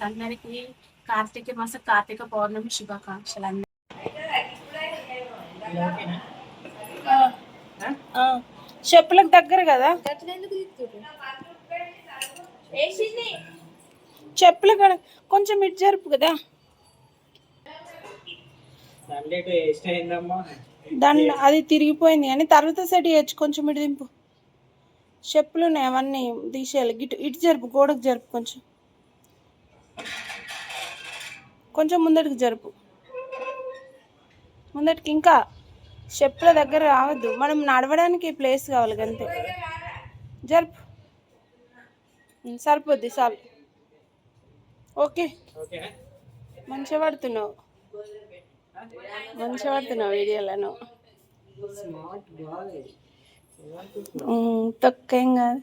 అందరికి కార్తీక మాస కార్తీక పౌర్ణమి శుభాకాంక్షలు అందరికీ. చెప్పులకు దగ్గర కదా? చెప్పులు కొంచెం ఇటు జరుపు కదా? దాన్ని అది తిరిగిపోయింది కానీ తర్వాత సెట్ చేయొచ్చు. కొంచెం ఇటు దింపు. చెప్పులు ఉన్నాయి అవన్నీ తీసేయాలి. ఇటు ఇటు జరుపు గోడకు జరుపు కొంచెం. కొంచెం ముందటికి జరుపు. ముందటికి ఇంకా చెప్పుల దగ్గర రావద్దు. మనం నడవడానికి ప్లేస్ కావాలి అంతే జరుపు. సరిపోద్ది చాలు. ఓకే. మంచిగా పడుతున్నావు. మంచిగా పడుతున్నావు వీడియోలను. తొక్కేం కాదు.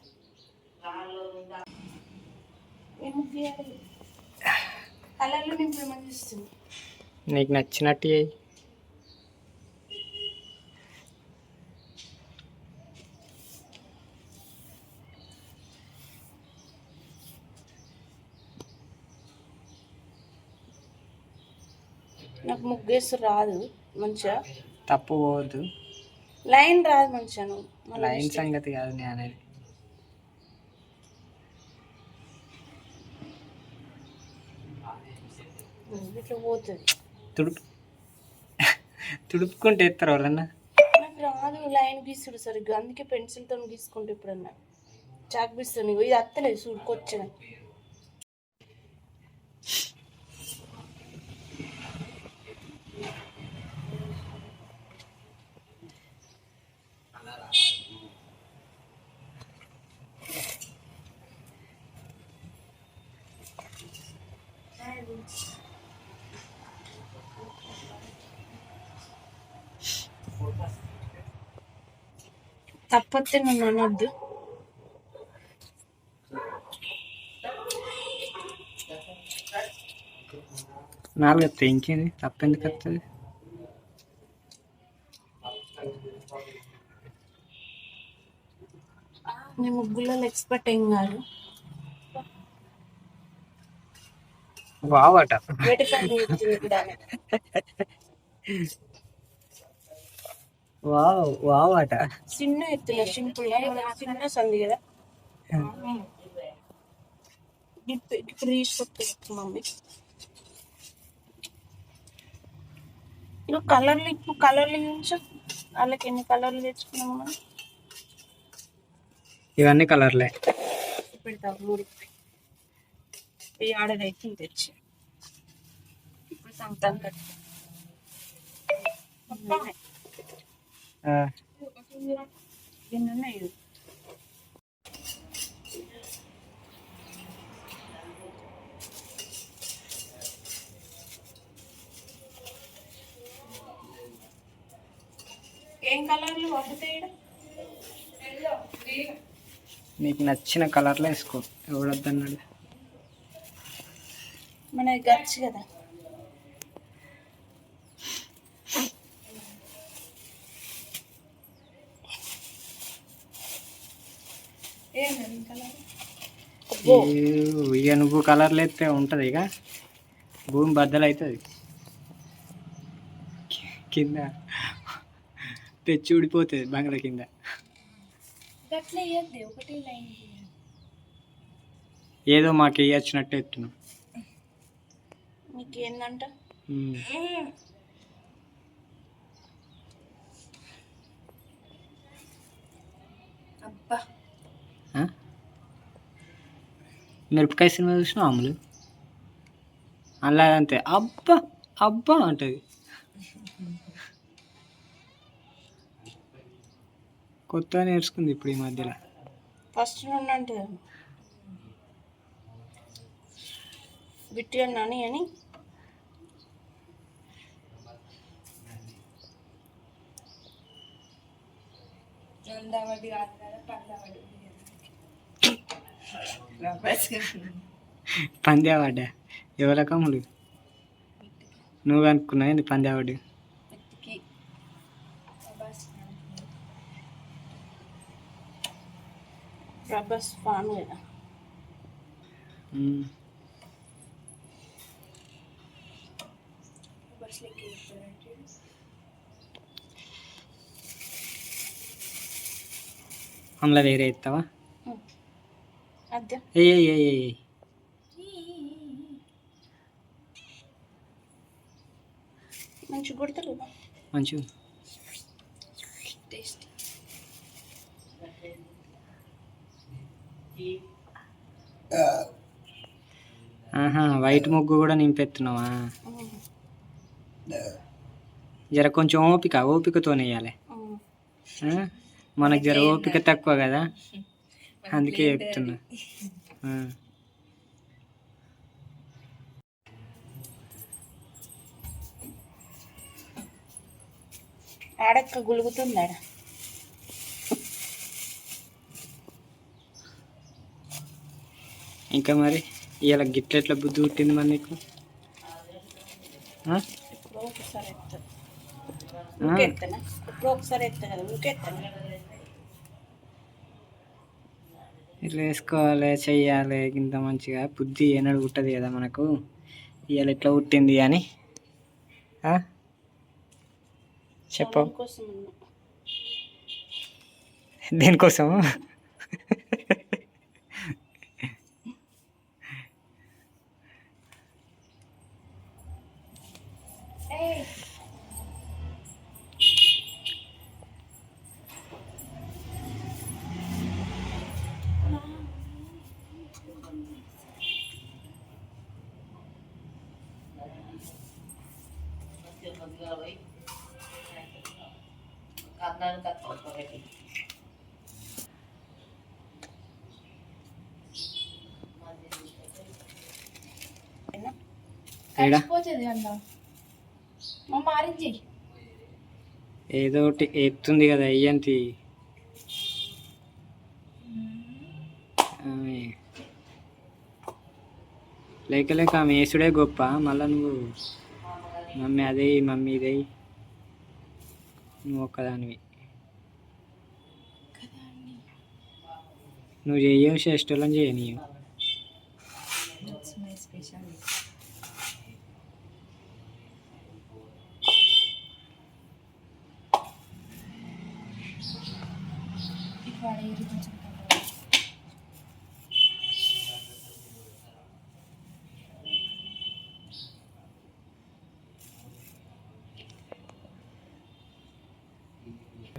కలర్లు నింపేమని నీకు నచ్చినట్టు చేయి. నాకు ముగ్గేసి రాదు మంచిగా. తప్పు పోవద్దు. లైన్ రాదు మంచిగా నువ్వు. లైన్ సంగతి కాదు నేను అనేది. ఇట్లా పోతుంది. తుడుపు తుడుపుకుంటే ఎత్తారు వాళ్ళన్నా నాకు రాదు లైన్ గీసుడు సరిగ్గా. అందుకే పెన్సిల్తో గీసుకుంటే ఎప్పుడన్నా. చాక్ గీస్తాను ఇగో ఇది అత్తలేదు చూడుకొచ్చిన తప్పతే నన్ను అనొద్దు. నాలుగు వస్తాయి ఇంకేంది? తప్పు ఎందుకు వస్తుంది నీ ముగ్గులలో ఎక్స్పర్ట్ ఏం కాదు. వావట. వేటకాన్ని వావ్ వావట. చిన్న ఎత్తున సింపుల్ చిన్న సంది కదా. ఇప్పుడు తీసుకొచ్చు మమ్మీ. కలర్లు ఇప్పుడు కలర్లు చూపించు వాళ్ళకి ఎన్ని కలర్లు తెచ్చుకున్నాము మనం? ఇవన్నీ కలర్లే. పెడతావు మూడు. ఈ ఆర్డర్ అయితే తెచ్చి. ఇప్పుడు సంతాన్ కట్టు ఏం కలర్లు వస్తాయి నీకు నచ్చిన కలర్లో వేసుకో. ఎవడొద్దన్నాడు? మనకి గచ్చు కదా ఏమేమి కలర్ అబ్బో ఏవ్, ఇక నువ్వు కలర్లు ఎత్తే ఉంటుంది ఇక. భూమి బద్దలు అవుతుంది కింద. తెచ్చి ఊడిపోతుంది బంగ్లా కింద. ఏదో మాకు వేయచ్చినట్టు ఎత్తున్నాం. అబ్బా ఆ? మిరపకాయ సినిమా చూసినా అమ్ములు? అలా అంతే అబ్బా అబ్బా అంటది. కొత్తగా నేర్చుకుంది ఇప్పుడు ఈ మధ్యలో. ఫస్ట్ నుండి అంటే బిట్టి అన్నాని అని. పంద్యావాడ ఎవరు కమ్ముడు నువ్వు అనుకున్నావు ఏంది పంద్యావాడు అందులో వేరే ఇస్తావా మంచి గుర్తులు మంచిగా టేస్ట్ ఆహా వైట్ ముగ్గు కూడా నింపెత్తున్నావా? జర కొంచెం ఓపిక ఓపికతో వేయాలి? మనకు జర ఓపిక తక్కువ కదా? అందుకే చెప్తున్నా. ఆడక్క గులుగుతుంది ఆడ ఇంకా మరి ఇవాళ గిట్ల ఎట్లా బుద్ధి పుట్టింది మరి నీకు? ఒకసారి ఎత్తా. ఒకసారి ఎత్తా కదా ఇట్లా వేసుకోవాలి చెయ్యాలి ఇంత మంచిగా బుద్ధి ఏనాడు పుట్టదు కదా మనకు. ఇవాళ ఎట్లా పుట్టింది అని? చెప్పు. దేనికోసం మారించి ఏదో ఒకటి ఏపుతుంది కదా అయ్యంతి. లేక లేక ఆమె వేసుడే గొప్ప మళ్ళా నువ్వు మమ్మీ అదే మమ్మీ ఇదే. నువ్వు ఒక్కదానివి. నువ్వు చెయ్యవు చేష్టోళ్ళని చేయనీయవు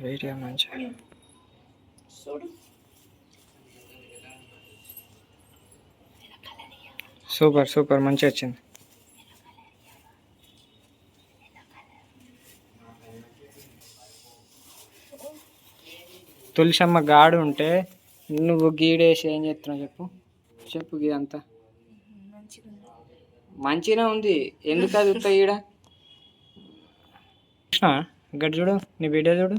వీడియో మంచిగా చూడు సూపర్ సూపర్ మంచిగా వచ్చింది తులసమ్మ గాడు ఉంటే నువ్వు గీడేసి ఏం చేస్తున్నావు చెప్పు? చెప్పు గీదంతా మంచిగా ఉంది. ఎందుకు అది ఉత్త ఈడ కృష్ణ ఇక్కడ చూడు నీ వీడియో చూడు.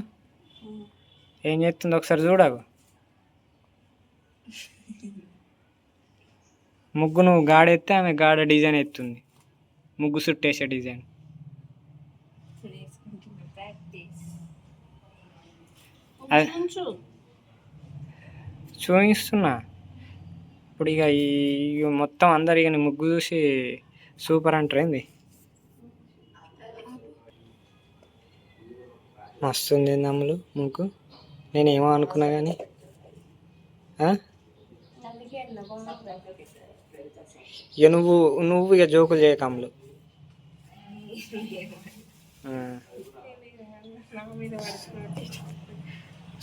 ఏం చేస్తుంది? ఒకసారి చూడవు ముగ్గు నువ్వు గాడెత్తే ఆమె గాడ డిజైన్ ఎత్తుంది. ముగ్గు చుట్టేసే డిజైన్ అదే. ఉంచు చూపిస్తున్నా. ఇప్పుడు ఇక ఈ మొత్తం అందరు ఇక ముగ్గు చూసి సూపర్ అంటారు ఏంది? మస్తు ఉంది నమ్ములు ముగ్గు. నేనేమో అనుకున్నా కానీ? ఇక నువ్వు నువ్వు ఇక జోకులు చేయక అమ్ములు.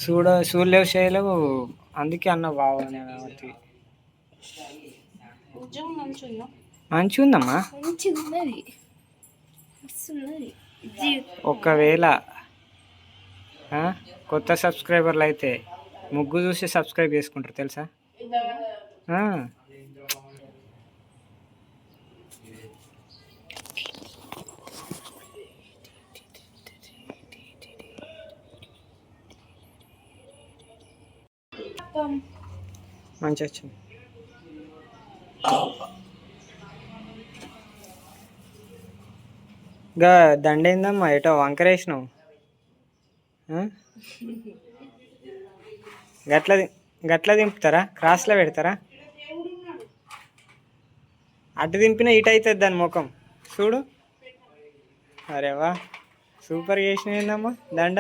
చూడ చూడలేవు చేయలేవు. అందుకే అన్న బాగున్నాయి కాబట్టి మంచిగా ఉందమ్మా ఒకవేళ కొత్త సబ్స్క్రైబర్లు అయితే ముగ్గు చూసి సబ్స్క్రైబ్ చేసుకుంటారు తెలుసా? మంచి వచ్చింది గా దండేందమ్మా? ఎటో వంకరేసినావు గట్ల గట్ల దింపుతారా? క్రాస్లో పెడతారా? అటు దింపిన ఇటు అవుతుంది దాని ముఖం. చూడు. అరే వా. సూపర్ చేసిన ఏందమ్మా? దండ.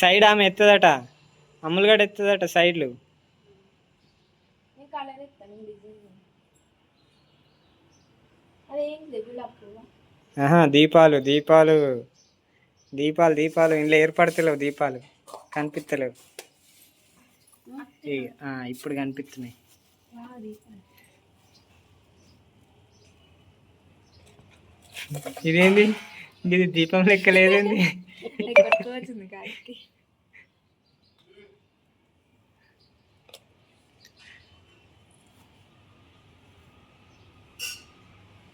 సైడ్ ఆమె ఎత్తదట. అమ్ములుగడ ఎత్తదట సైడ్లు. దీపాలు దీపాలు. దీపాలు దీపాలు. ఇంట్లో ఏర్పడతలేవు దీపాలు. కనిపిస్తలేవు ఇప్పుడు కనిపిస్తున్నాయి ఇదేంది? ఇది దీపం లెక్క లేదేంది? వచ్చింది కాడికి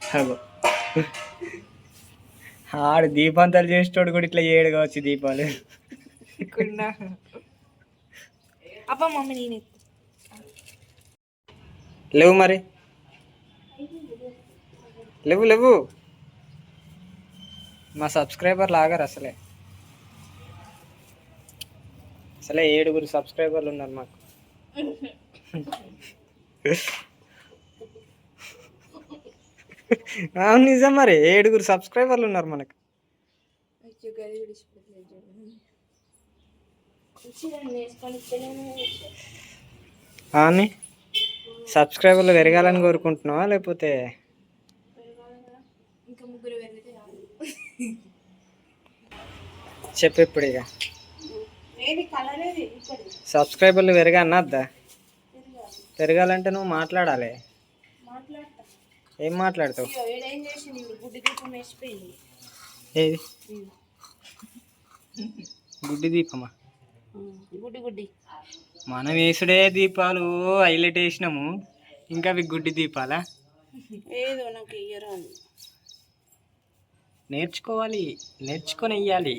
అగో. ఆడు దీపాంతాలు చేసేటోడు కూడా ఇట్లా చేయడు కావచ్చు దీపాలు. మమ్మీ నేను లేవు మరి. లేవు లేవు. మా సబ్స్క్రైబర్లు ఆగారు అసలే. అసలే ఏడుగురు సబ్స్క్రైబర్లు ఉన్నారు మాకు. అవును నిజం మరి ఏడుగురు సబ్స్క్రైబర్లు ఉన్నారు మనకు. అవుని సబ్స్క్రైబర్లు పెరగాలని కోరుకుంటున్నావా లేకపోతే? చెప్పు ఇప్పుడు ఇక ఏది కలర్ ఏది ఇక్కడ సబ్స్క్రైబర్లు పెరగా అన్నద్దా పెరగాలంటే నువ్వు మాట్లాడాలి. ఏం మాట్లాడతావు? గుడ్డి ఏది? దీపమా? గుడ్డి గుడ్డి. మనం వేసుడే దీపాలు హైలైట్ వేసినాము. ఇంకా అవి గుడ్డి దీపాలా? ఏదో నాకు నేర్చుకోవాలి నేర్చుకొని వెయ్యాలి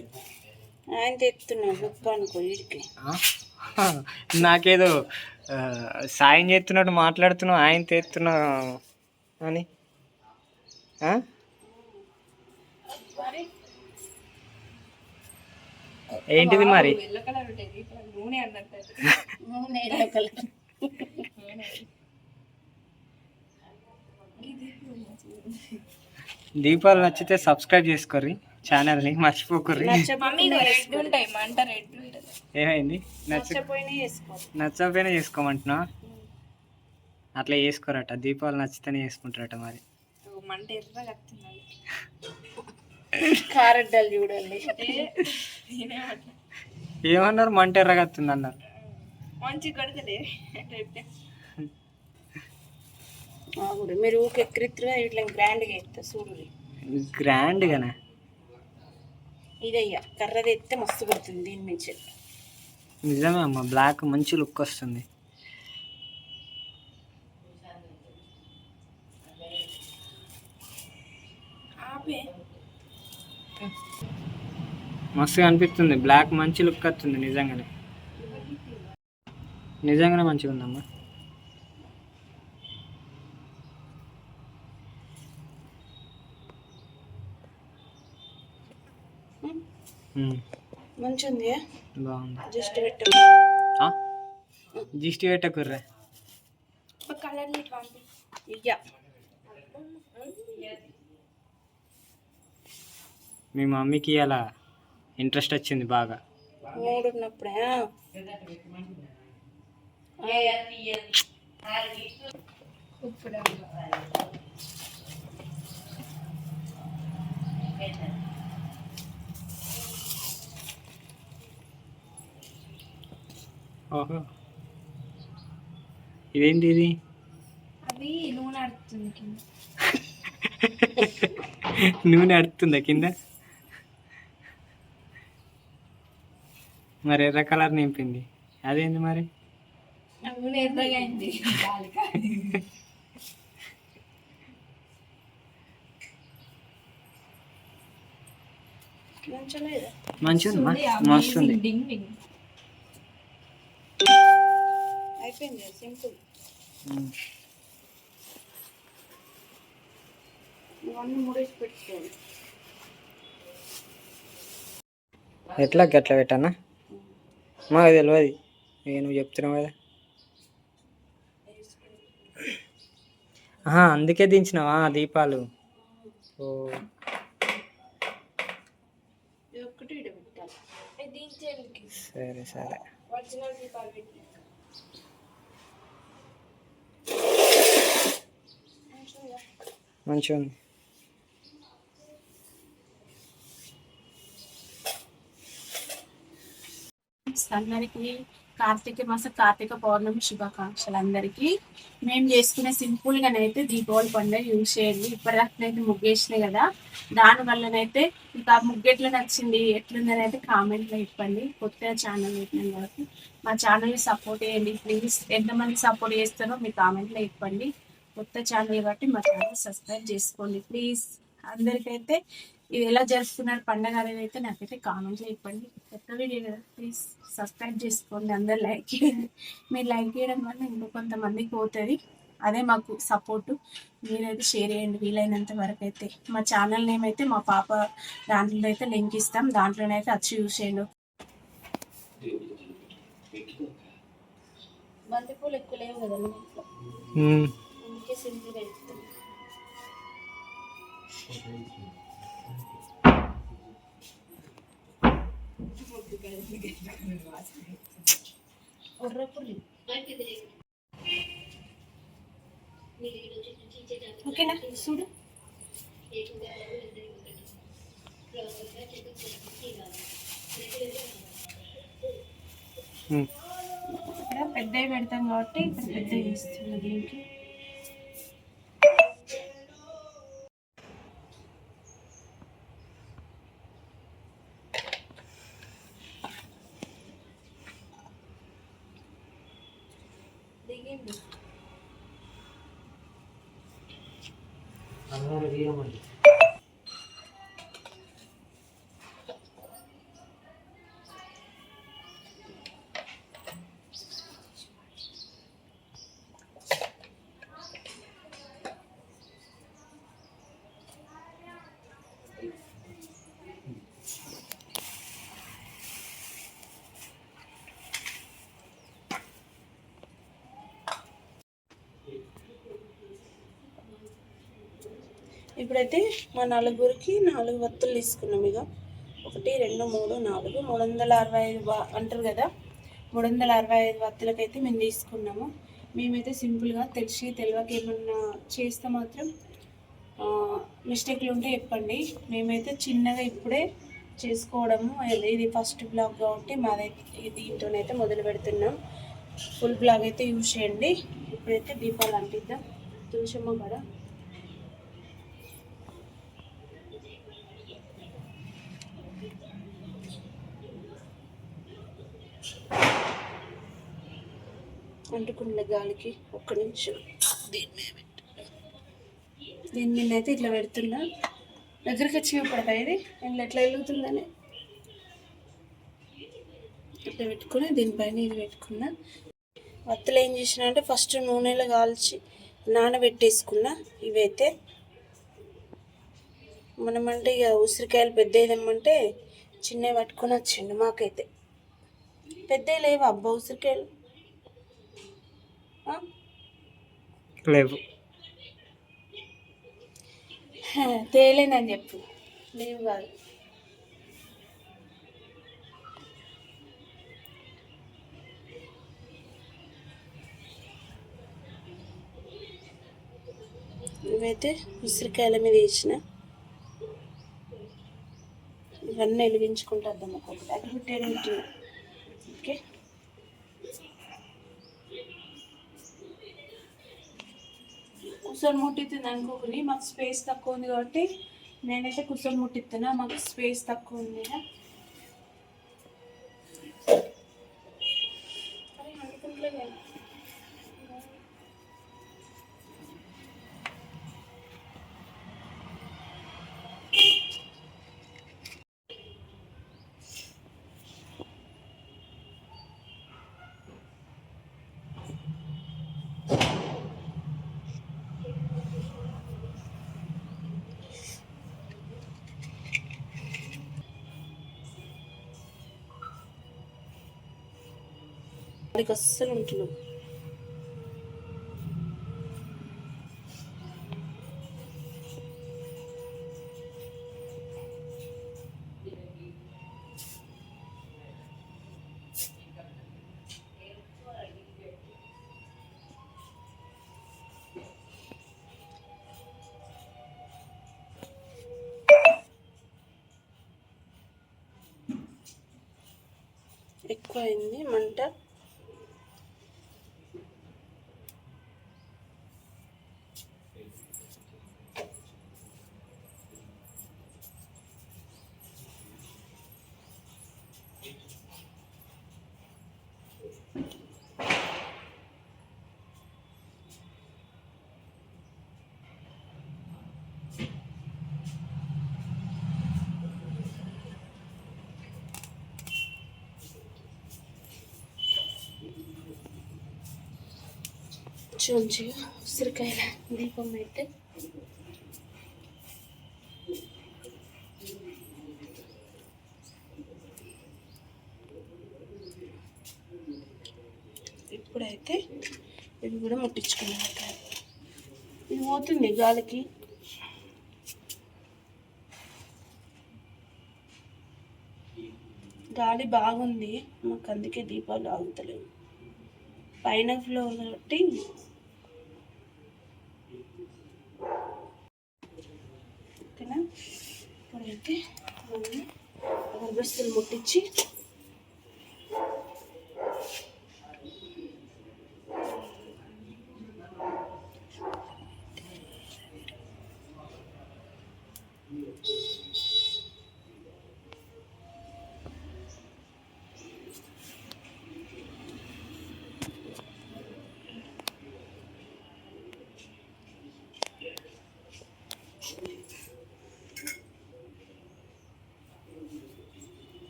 ఆయన తెస్తున్నా గొప్ప అనుకో వీడికి. ఆ? నాకేదో సాయం చేస్తున్నట్టు మాట్లాడుతున్నావు ఆయన తెస్తున్నా అని? ఏంటిది మరి? ఎల్లో కలర్ ఉంటుంది. ఇప్పుడు నూనె అన్నట్టు. నూనె ఎల్లో కలర్. దీపాలు నచ్చితే సబ్స్క్రైబ్ చేసుకోర్రి. మర్చిపోకుర్రి. మంట రెడ్ ఉంటుంది ఏమైంది? నచ్చకపోయినా చేసుకోమంటున్నా అట్లా చేసుకోరట. దీపాలు నచ్చితేనే చేసుకుంటారట మరి. కారడ్డాలు చూడండి. ఏమన్నారు? మంట ఎర్రగత్తుంది అన్నారు. మంచి మీరు ఊకే కృత్రిగా ఇట్లా గ్రాండ్గా ఎత్తా చూడు. గ్రాండ్గానే? ఇదయ్యా కర్రది ఎత్తే మస్తు కొడుతుంది దీని నుంచి నిజమే అమ్మ బ్లాక్ మంచి లుక్ వస్తుంది. మస్తుగా అనిపిస్తుంది బ్లాక్ మంచి లుక్ వస్తుంది నిజంగానే. నిజంగానే మంచిగా ఉందమ్మా మంచి ఉంది బాగుంది. జస్ట్ పెట్టు. ఆ? జిస్టి పెట్టకుర్రా కలర్ నీట్ పంపి ఇయ్యా మీ మమ్మీకి అలా ఇంట్రెస్ట్ వచ్చింది బాగా. మూడు ఉన్నప్పుడే ఆ? ఓహో ఇదేంటి ఇది? అది నూనె అడుతుంది కింద. నూనె అడుతుందా కింద? మరి ఎర్ర కలర్ నింపింది. అదేంది మరి? నూనె ఎర్రగా అయింది. మంచిగా మంచిగా అయిపోయింది సింపుల్ ఉమ్. ఇవన్నీ మూడేసి పెట్టుకోవాలి ఎట్లా గట్లా పెట్టానా మాకు తెలియదు నువ్వు చెప్తున్నావు కదా. ఆహా, అందుకే దించినావా దీపాలు? ఓ. సరే సరే ఒరిజినల్ దీపాలు పెట్టి మంచిగా ఉంది అందరికి కార్తీక మాస కార్తీక పౌర్ణమి శుభాకాంక్షలు అందరికీ మేము చేసుకునే సింపుల్ గానైతే దీపావళి పండుగ యూజ్ చేయండి. ఇప్పటిదాకనైతే ముగ్గేసినాయి కదా. దాని వల్లనైతే ఇంకా ముగ్గు నచ్చింది ఎట్లుందని అయితే కామెంట్లో చెప్పండి. కొత్తగా ఛానల్ పెట్టినాం కాబట్టి మా ఛానల్ని సపోర్ట్ చేయండి. ప్లీజ్ ఎంతమంది సపోర్ట్ చేస్తారో మీ కామెంట్లో చెప్పండి. కొత్త ఛానల్ కాబట్టి మా ఛానల్ సబ్స్క్రైబ్ చేసుకోండి ప్లీజ్. అందరికైతే ఇది ఎలా జరుపుకున్నారు పండగ అనేది అయితే నాకైతే కామెంట్లో చెప్పండి. కొత్త వీడియో కదా ప్లీజ్ సబ్స్క్రైబ్ చేసుకోండి అందరు లైక్ చేయండి. మీరు లైక్ చేయడం వల్ల ఇంకో కొంతమందికి పోతుంది. అదే మాకు సపోర్టు మీరైతే షేర్ చేయండి వీలైనంత వరకు అయితే. మా ఛానల్ నేమ్ అయితే మా పాప దాంట్లో అయితే లింక్ ఇస్తాం దాంట్లోనైతే వచ్చి యూజ్ చేయండి. బంతిపూలు ఎక్కువ లేవు కదా. అందుకే సింపుల్గా చెప్తాం ఉర్రపుల్లి ఓకేనా? చూడు. ఉమ్. ఇక్కడ పెద్దవి పెడతాం కాబట్టి ఇక్కడ పెద్దవి ఇస్తుంది దీనికి. ఇప్పుడైతే మా నలుగురికి నాలుగు వత్తులు తీసుకున్నాం ఇక ఒకటి రెండు మూడు నాలుగు. మూడు వందల అరవై ఐదు అంటారు కదా? మూడు వందల అరవై ఐదు వత్తులకైతే మేము తీసుకున్నాము. మేమైతే సింపుల్గా తెలిసి తెలియక ఏమన్నా చేస్తే మాత్రం మిస్టేక్లు ఉంటే చెప్పండి. మేమైతే చిన్నగా ఇప్పుడే చేసుకోవడము. ఇది ఫస్ట్ బ్లాగ్ కాబట్టి మాదైతే దీంతోనైతే మొదలు పెడుతున్నాం. ఫుల్ బ్లాగ్ అయితే యూజ్ చేయండి. ఇప్పుడైతే దీపాలు అంటిద్దాం. తులసమ్మ కూడా అంటుకున్న గాలికి ఒక్క నిమిషం. దీని మీద పెట్టు. దీని మీద అయితే ఇట్లా పెడుతున్నా. దగ్గరికి వచ్చి పడతా ఇది? ఇంట్లో ఎట్లా వెలుగుతుందని ఇట్లా పెట్టుకుని దీనిపైన ఇది పెట్టుకున్నా. వత్తులు ఏం చేసిన అంటే ఫస్ట్ నూనెలో కాల్చి నానబెట్టేసుకున్నా. ఇవైతే మనమంటే ఇక ఉసిరికాయలు పెద్ద ఏదమ్మంటే చిన్నవి పట్టుకొని వచ్చిండు మాకైతే. పెద్దవి లేవా అబ్బా ఉసిరికాయలు? లేవు. తేలేనని చెప్పు. లేవు కాదు. ఇవైతే ఉసిరికాయల మీద వేసిన ఇవన్నీ వెలిగించుకుంటా ఒక్కొక్కటి అక్కడ పెట్టేది ఉంటున్నా ఓకే కూర్చొని ముట్టిస్తుంది అనుకోకరి మాకు స్పేస్ తక్కువ ఉంది కాబట్టి నేనైతే కూర్చొని ముట్టిస్తున్నా మాకు స్పేస్ తక్కువ ఉంది. వాడికి అస్సలు ఉంటున్నాం ఎక్కువ అయింది చూంచి మంచిగా ఉసిరికాయల దీపం అయితే. ఇప్పుడైతే ఇవి కూడా ముట్టించుకున్నాం ఇది పోతుంది గాలికి. గాలి బాగుంది. మాకు అందుకే దీపాలు ఆగుతలేవు. పైన ఫ్లోర్ కాబట్టి ముట్టించి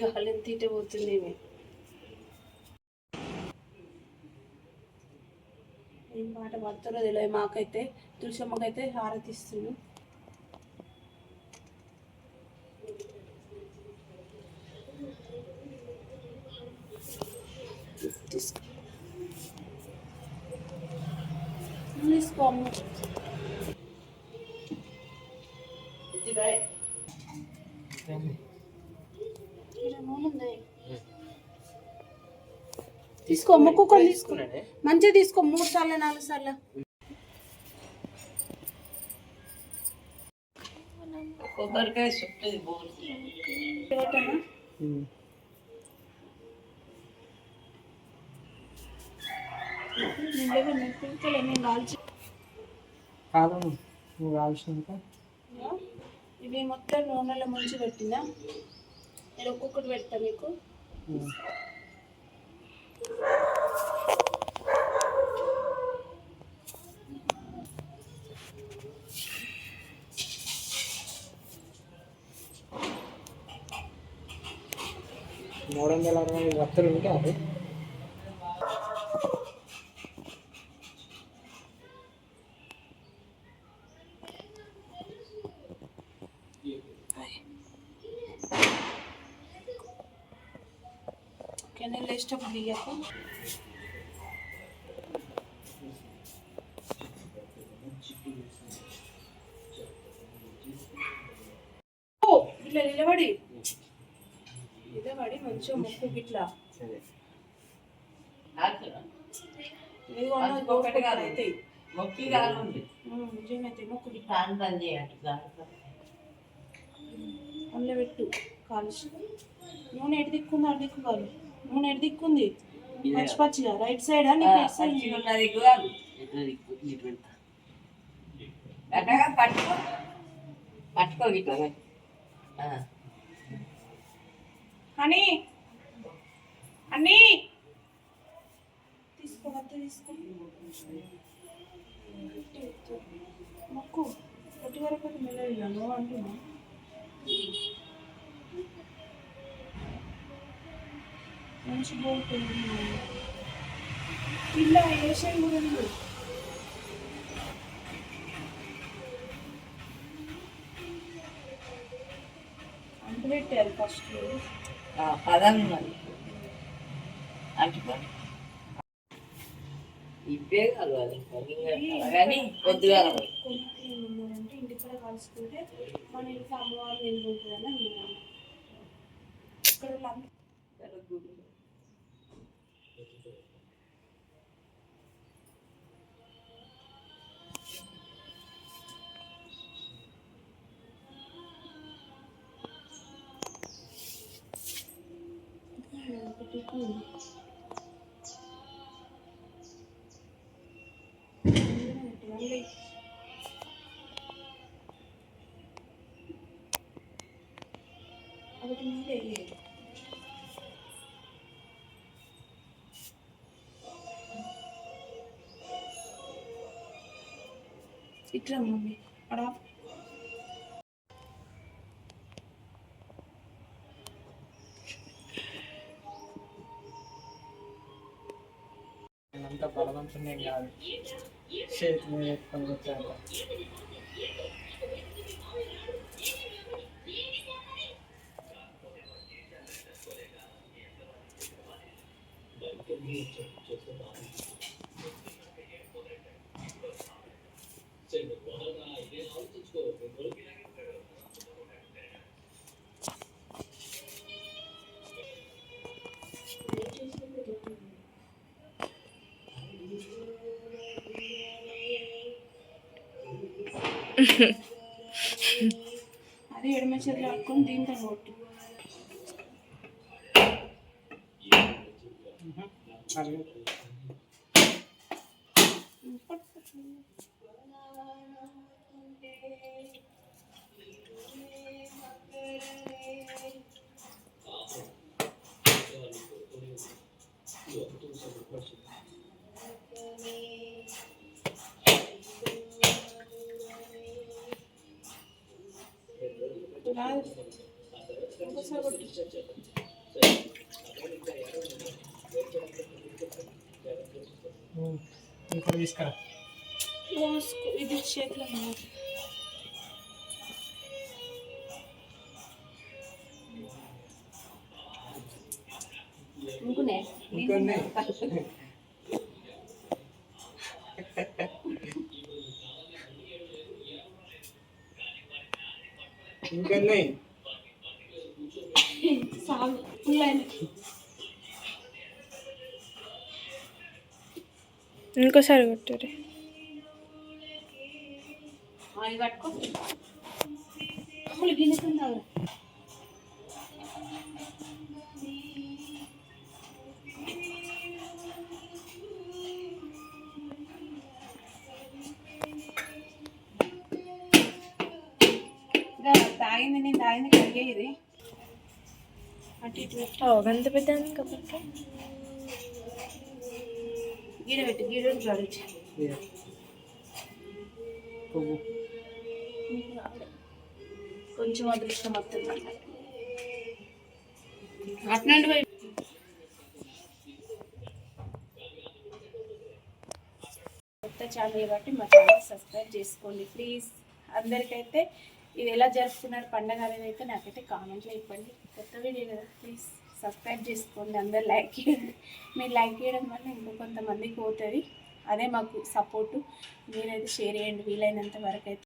గాలి ఎంత ఇటే పోతుంది ఏం పాట పడుతుందో తెలియదు. మాకైతే తులసమ్మకైతే హారతి ఇస్తుంది తీసుకో తీసుకో తీసుకో మొక్కుకొని తీసుకో. మంచిగా తీసుకో మూడు సార్లు నాలుగు సార్లు. కొబ్బరికాయ చుట్టది కాదు నువ్వు ఇవి మొత్తం నూనెలో ముంచి పెట్టినా? నేను ఒక్కొక్కటి పెడతా మీకు. మూడు వందల అరవై వత్తులు ఉంటే అది కెనల్ ఇష్టం బియ్యకు ఓ, ఇట్లా నిలబడి నిలబడి మంచిగా ముక్కు అన్న, ఒకటి కాదు. అవుతాయి. మొక్కి నిజంగా అయితే ముక్కు బంద్ చేయండి గాలి అందులో పెట్టు. కాలుష్యం. నూనె ఎటు దిక్కుంది? అటు దిక్కు కాదు నూనె ఎటు దిక్కుంది? పచ్చి పచ్చిగా. రైట్ సైడా? నీకు ఎటు సైడ్? దిక్కు కాదు. పట్టుకో. పట్టుకో. ఆ. అని అని తీసుకో వద్ద తీసుకో. మొక్కు. కొట్టి వరకు మెల్లగా అంటున్నా. మంచి పోతుంది ఇలా వేసాయి కూడా ఉంది. అంటు పెట్టారు ఫస్ట్ పదం మరి. అంటుకో ఇవే కలవాలి. కానీ పొద్దుగా కలుసుకుంటే మన ఇంట్లో అమ్మవారు అన్నారు ఇక్కడ వాళ్ళందరూ ఇట్లా మమ్మీ అడా అంత బలవంతునే కాదు చేతి మీద ఎత్తుకొని వచ్చాక అది ఎడమ చేతిలో పట్టుకొని దీంతో కొట్టు రాదు ఇంకోసారి కొట్టు ఇక్కడ తీసుకురా మోసుకో ఇది చేతిలో ఉన్నది. ఇంకునే పుల్లైన ఇంకోసారి కొట్టుర్రి కలిగే ఇది. అటు ఇటు గంత పెద్ద కాబట్టి. గీడ పెట్టు గీడ చూడొచ్చు కొంచెం అదృష్టం వస్తుంది అట్నండి పోయి. కొత్త ఛానల్ కాబట్టి మా ఛానల్ సబ్స్క్రైబ్ చేసుకోండి ప్లీజ్. అందరికైతే ఇది ఎలా జరుపుకున్నారు పండగ అనేది అయితే నాకైతే కామెంట్లో ఇవ్వండి. కొత్త వీడియో కదా ప్లీజ్ సబ్స్క్రైబ్ చేసుకోండి అందరు లైక్ చేయండి. మీరు లైక్ చేయడం వల్ల ఇంకో కొంతమందికి పోతుంది. అదే మాకు సపోర్టు మీరైతే షేర్ చేయండి వీలైనంత వరకు అయితే.